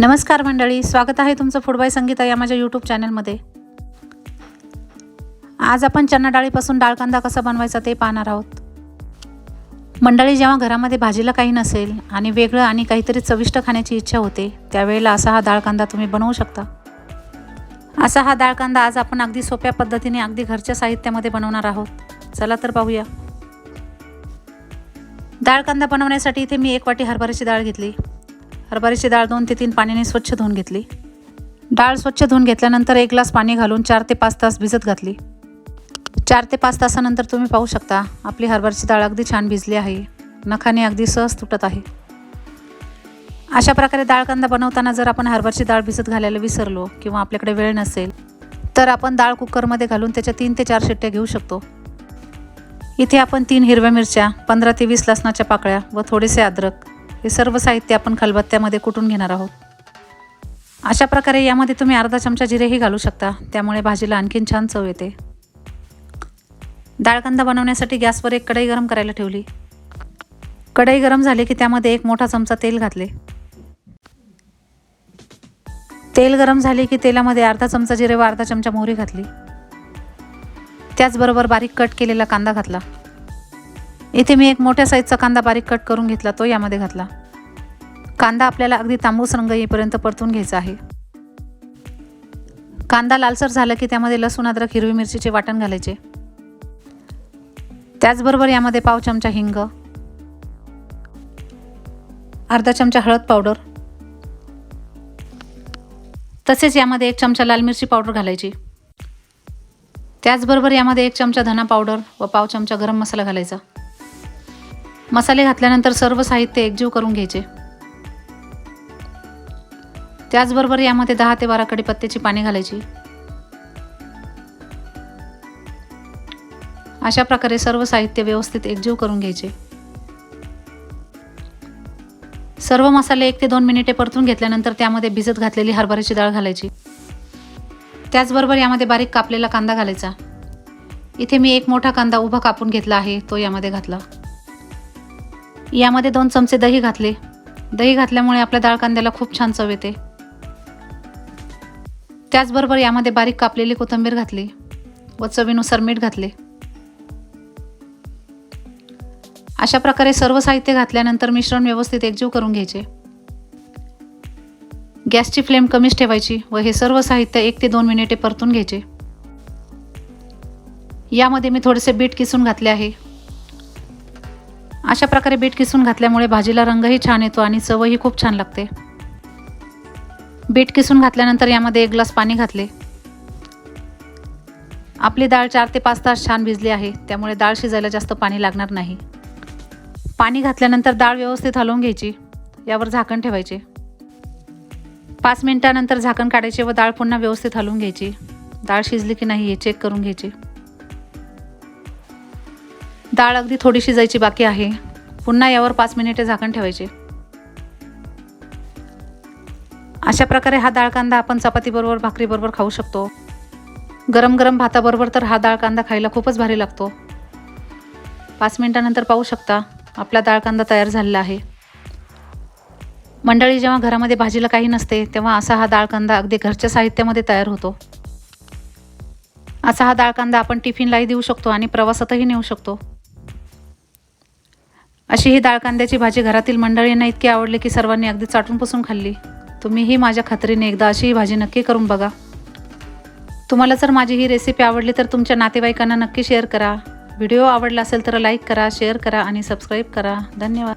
नमस्कार मंडळी स्वागत आहे तुमचं फुडबाय संगीता या माझ्या यूट्यूब चॅनलमध्ये आज आपण चना डाळीपासून डाळ कांदा कसा बनवायचा ते पाहणार आहोत. मंडळी जेव्हा घरामध्ये भाजीला काही नसेल आणि वेगळं आणि काहीतरी चविष्ट खाण्याची इच्छा होते त्यावेळेला असा हा डाळ कांदा तुम्ही बनवू शकता. असा हा डाळ कांदा आज आपण अगदी सोप्या पद्धतीने अगदी घरच्या साहित्यामध्ये बनवणार आहोत. चला तर पाहूया. डाळ कांदा बनवण्यासाठी इथे मी एक वाटी हरभऱ्याची डाळ घेतली. हरभऱ्याची डाळ दोन ते तीन पाण्याने स्वच्छ धुवून घेतली. डाळ स्वच्छ धुवून घेतल्यानंतर एक ग्लास पाणी घालून चार ते पाच तास भिजत घातली. चार ते पाच तासानंतर तुम्ही पाहू शकता आपली हरभऱ्याची डाळ अगदी छान भिजली आहे. नखाने अगदी सहज तुटत आहे. अशा प्रकारे डाळ कांदा बनवताना जर आपण हरभरची डाळ भिजत घालायला विसरलो किंवा आपल्याकडे वेळ नसेल तर आपण डाळ कुकरमध्ये घालून त्याच्या तीन ते चार शिट्ट्या घेऊ शकतो. इथे आपण तीन हिरव्या मिरच्या पंधरा ते वीस लसणाच्या पाकळ्या व थोडेसे अद्रक हे सर्व साहित्य आपण खलबत्त्यामध्ये कुटून घेणार आहोत. अशा प्रकारे यामध्ये तुम्ही अर्धा चमचा जिरेही घालू शकता. त्यामुळे भाजीला आणखीन छान चव येते. डाळकांदा बनवण्यासाठी गॅसवर एक कढई गरम करायला ठेवली. कढई गरम झाली की त्यामध्ये एक मोठा चमचा तेल घातले. तेल गरम झाले की तेलामध्ये अर्धा चमचा जिरे व अर्धा चमचा मोहरी घातली. त्याचबरोबर बारीक कट केलेला कांदा घातला. इथे मी एक मोठ्या साईजचा कांदा बारीक कट करून घेतला तो यामध्ये घातला. कांदा आपल्याला अगदी तांबूस रंग येईपर्यंत परतून घ्यायचा आहे. कांदा लालसर झाला की त्यामध्ये लसूण अद्रक हिरवी मिरचीचे वाटण घालायचे. त्याचबरोबर यामध्ये पाव चमचा हिंग अर्धा चमचा हळद पावडर तसेच यामध्ये एक चमचा लाल मिरची पावडर घालायची. त्याचबरोबर यामध्ये एक चमचा धना पावडर व पाव चमचा गरम मसाला घालायचा. मसाले घातल्यानंतर सर्व साहित्य एकजीव करून घ्यायचे. त्याचबरोबर यामध्ये दहा ते बारा कडीपत्त्याची पाने घालायची. अशा प्रकारे सर्व साहित्य व्यवस्थित एकजीव करून घ्यायचे. सर्व मसाले एक ते दोन मिनिटे परतून घेतल्यानंतर त्यामध्ये भिजत घातलेली हरभऱ्याची डाळ घालायची. त्याचबरोबर यामध्ये बारीक कापलेला कांदा घालायचा. इथे मी एक मोठा कांदा उभा कापून घेतला आहे तो यामध्ये घातला. यामध्ये दोन चमचे दही घातले. दही घातल्यामुळे आपल्या डाळ कांद्याला खूप छान चव येते. त्याचबरोबर यामध्ये बारीक कापलेली कोथिंबीर घातली व चवीनुसार मीठ घातले. अशा प्रकारे सर्व साहित्य घातल्यानंतर मिश्रण व्यवस्थित एकजीव करून घ्यायचे. गॅसची फ्लेम कमीच ठेवायची व हे सर्व साहित्य एक ते दोन मिनिटे परतून घ्यायचे. यामध्ये मी थोडेसे बीट किसून घातले आहे. अशा प्रकारे बीट किसून घातल्यामुळे भाजीला रंगही छान येतो आणि चवही खूप छान लागते. बीट किसून घातल्यानंतर यामध्ये एक ग्लास पाणी घातले. आपली डाळ चार ते पाच तास छान भिजली आहे त्यामुळे डाळ शिजायला जास्त पाणी लागणार नाही. पाणी घातल्यानंतर डाळ व्यवस्थित हलवून घ्यायची यावर झाकण ठेवायचे. पाच मिनिटानंतर झाकण काढायचे व डाळ पुन्हा व्यवस्थित हलवून घ्यायची. डाळ शिजली की नाही हे चेक करून घ्यायची. डाळ अगदी थोडी शिजायची बाकी आहे. पुन्हा यावर पाच मिनिटे झाकण ठेवायचे. अशा प्रकारे हा डाळ कांदा आपण चपातीबरोबर भाकरीबरोबर खाऊ शकतो. गरम गरम भाताबरोबर तर हा डाळ कांदा खायला खूपच भारी लागतो. पाच मिनिटानंतर पाहू शकता आपला डाळ कांदा तयार झालेला आहे. मंडळी जेव्हा घरामध्ये भाजीला काही नसते तेव्हा असा हा डाळ कांदा अगदी घरच्या साहित्यामध्ये तयार होतो. असा हा डाळ कांदा आपण टिफिनलाही देऊ शकतो आणि प्रवासातही नेऊ शकतो. अशी ही डाळ कांद्याची भाजी घरातील मंडळींना इतकी आवडली की सर्वांनी अगदी चाटून पुसून खाल्ली. तुम्हीही माझ्या खात्रीने एकदा अशी ही भाजी नक्की करून बघा. तुम्हाला जर माझी ही रेसिपी आवडली तर तुमच्या नातेवाईकांना नक्की शेअर करा. व्हिडिओ आवडला असेल तर लाईक करा शेअर करा आणि सबस्क्राईब करा. धन्यवाद.